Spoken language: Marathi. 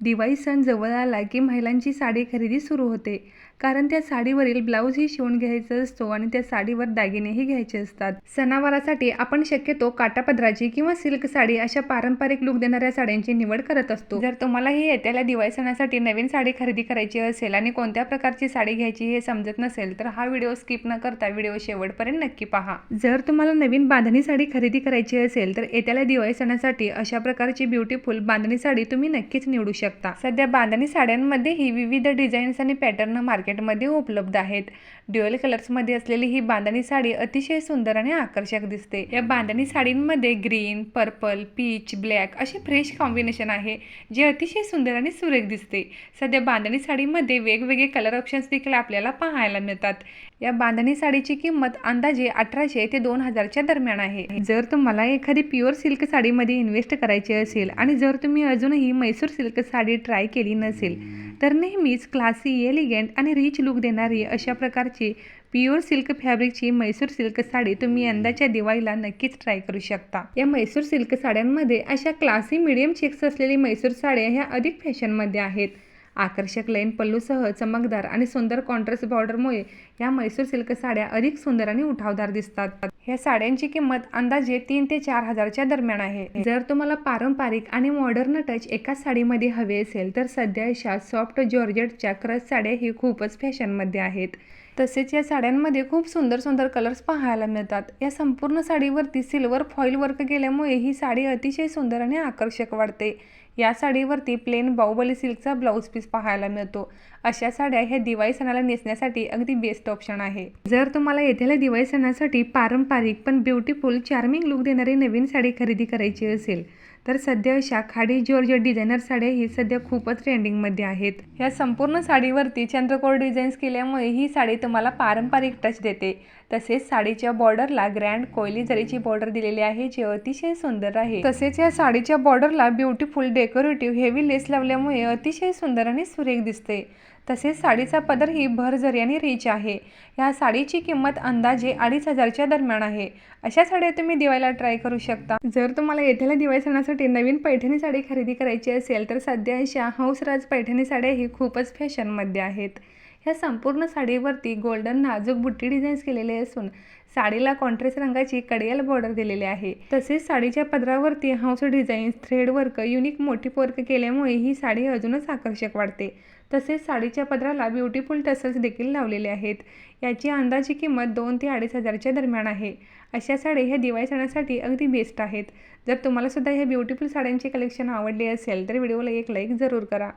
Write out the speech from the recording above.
दिवाळी सण जवळ आला की महिलांची साडी खरेदी सुरू होते. कारण त्या साडीवरील ब्लाऊजही शिवून घ्यायचा असतो आणि त्या साडीवर दागिनेही घ्यायचे असतात. सणावारासाठी आपण शक्यतो काटापदराची किंवा सिल्क साडी अशा पारंपरिक लुक देणाऱ्या साड्यांची निवड करत असतो. जर तुम्हालाही येत्याला दिवाळी सणासाठी नवीन साडी खरेदी करायची असेल आणि कोणत्या प्रकारची साडी घ्यायची हे समजत नसेल तर हा व्हिडिओ स्किप न करता व्हिडिओ शेवटपर्यंत नक्की पहा. जर तुम्हाला नवीन बांधणी साडी खरेदी करायची असेल तर येत्याला दिवाळी सणासाठी अशा प्रकारची ब्युटीफुल बांधणी साडी तुम्ही नक्कीच निवडू शकता. सध्या बांधणी साड्यांमध्येही विविध डिझाईन्स आणि पॅटर्न मार्केटमध्ये उपलब्ध आहेत. ड्युअल कलर्समध्ये असलेली ही बांधणी साडी अतिशय सुंदर आणि आकर्षक दिसते. या बांधणी साडींमध्ये ग्रीन पर्पल पीच ब्लॅक असे फ्रेश कॉम्बिनेशन आहे जे अतिशय सुंदर आणि सुरेख दिसते. सध्या बांधणी साडीमध्ये वेगवेगळे कलर ऑप्शन्स देखील आपल्याला पाहायला मिळतात. या बांधणी साडीची किंमत अंदाजे अठराशे ते दोन हजारच्या दरम्यान आहे. जर तुम्हाला एखादी प्युअर सिल्क साडीमध्ये इन्व्हेस्ट करायची असेल आणि जर तुम्ही अजूनही मैसूर सिल्क साडी साडी ट्राय केली नसेल तर नेहमीच क्लासी एलिगंट आणि रिच लुक देणारी अशा प्रकारची प्युअर सिल्क फॅब्रिकची मैसूर सिल्क साडी तुम्ही यंदाच्या दिवाळीला नक्कीच ट्राय करू शकता. या मैसूर सिल्क साड्यांमध्ये अशा क्लासी मिडियम चेक्स असलेली मैसूर साड्या ह्या अधिक फॅशनमध्ये आहेत. आकर्षक लाईन पल्लूसह चमकदार आणि सुंदर कॉन्ट्रास्ट बॉर्डरमुळे या मैसूर सिल्क साड्या अधिक सुंदर आणि उठावदार दिसतात. या साड्यांची किंमत अंदाजे तीन ते चार हजारच्या दरम्यान आहे. जर तुम्हाला पारंपरिक आणि मॉडर्न टच एकाच साडीमध्ये हवे असेल तर सध्या अशा सॉफ्ट जॉर्जेटच्या क्रच साड्या ही खूपच फॅशनमध्ये आहेत. तसेच या साड्यांमध्ये खूप सुंदर सुंदर कलर्स पाहायला मिळतात. या संपूर्ण साडीवरती सिल्वर फॉईल वर्क केल्यामुळे ही साडी अतिशय सुंदर आणि आकर्षक वाटते. या साडीवरती प्लेन बाहुबली सिल्कचा ब्लाऊज पीस पाहायला मिळतो. अशा साड्या ह्या दिवाळी सणाला नेसण्यासाठी अगदी बेस्ट ऑप्शन आहे. जर तुम्हाला येथील दिवाळी सणासाठी पारंपरिक पण ब्युटिफुल चार्मिंग लुक देणारी नवीन साडी खरेदी करायची असेल तर सध्या अशा खाडी जॉर्ज डिझायनर साड्या ही सध्या खूपच ट्रेंडिंगमध्ये आहेत. या संपूर्ण साडीवरती चंद्रकोर डिझाईन्स केल्यामुळे ही साडी तुम्हाला पारंपरिक टच देते. तसेच साडीच्या बॉर्डरला ग्रँड कोयली जरीची बॉर्डर दिलेली आहे जी अतिशय सुंदर आहे. तसेच या साडीच्या बॉर्डरला ब्युटिफुल डेकोरेटिव्ह हेवी लेस लावल्यामुळे अतिशय सुंदर आणि सुरेख दिसते. तसेच साडीचा पदर ही भरजरी आणि रिच आहे. या साडीची किंमत अंदाजे अडीच हजारच्या दरम्यान आहे. अशा साड्या तुम्ही दिवाळीला ट्राय करू शकता. जर तुम्हाला येथेला दिवाळी सणासाठी नवीन पैठणी साडी खरेदी करायची असेल तर सध्या अशा हौसराज पैठणी साड्याही खूपच फॅशनमध्ये आहेत. ह्या संपूर्ण साडीवरती गोल्डन नाजूक बुट्टी डिझाईन्स केलेले असून साडीला कॉन्ट्रेस्ट रंगाची कडियाल बॉर्डर दिलेली आहे. तसेच साडीच्या पदरावरती house designs thread work unique motif work केल्यामुळे ही साडी अजूनच आकर्षक वाटते. तसेच साडीच्या पदराला ब्युटिफुल टसल्स देखील लावलेले आहेत. याची अंदाजी किंमत दोन ते अडीच हजारच्या दरम्यान आहे. अशा साड्या ह्या दिवाळी सणासाठी अगदी बेस्ट आहेत. जर तुम्हाला सुद्धा ह्या ब्युटिफुल साड्यांचे कलेक्शन आवडले असेल तर व्हिडिओला एक लाईक जरूर करा.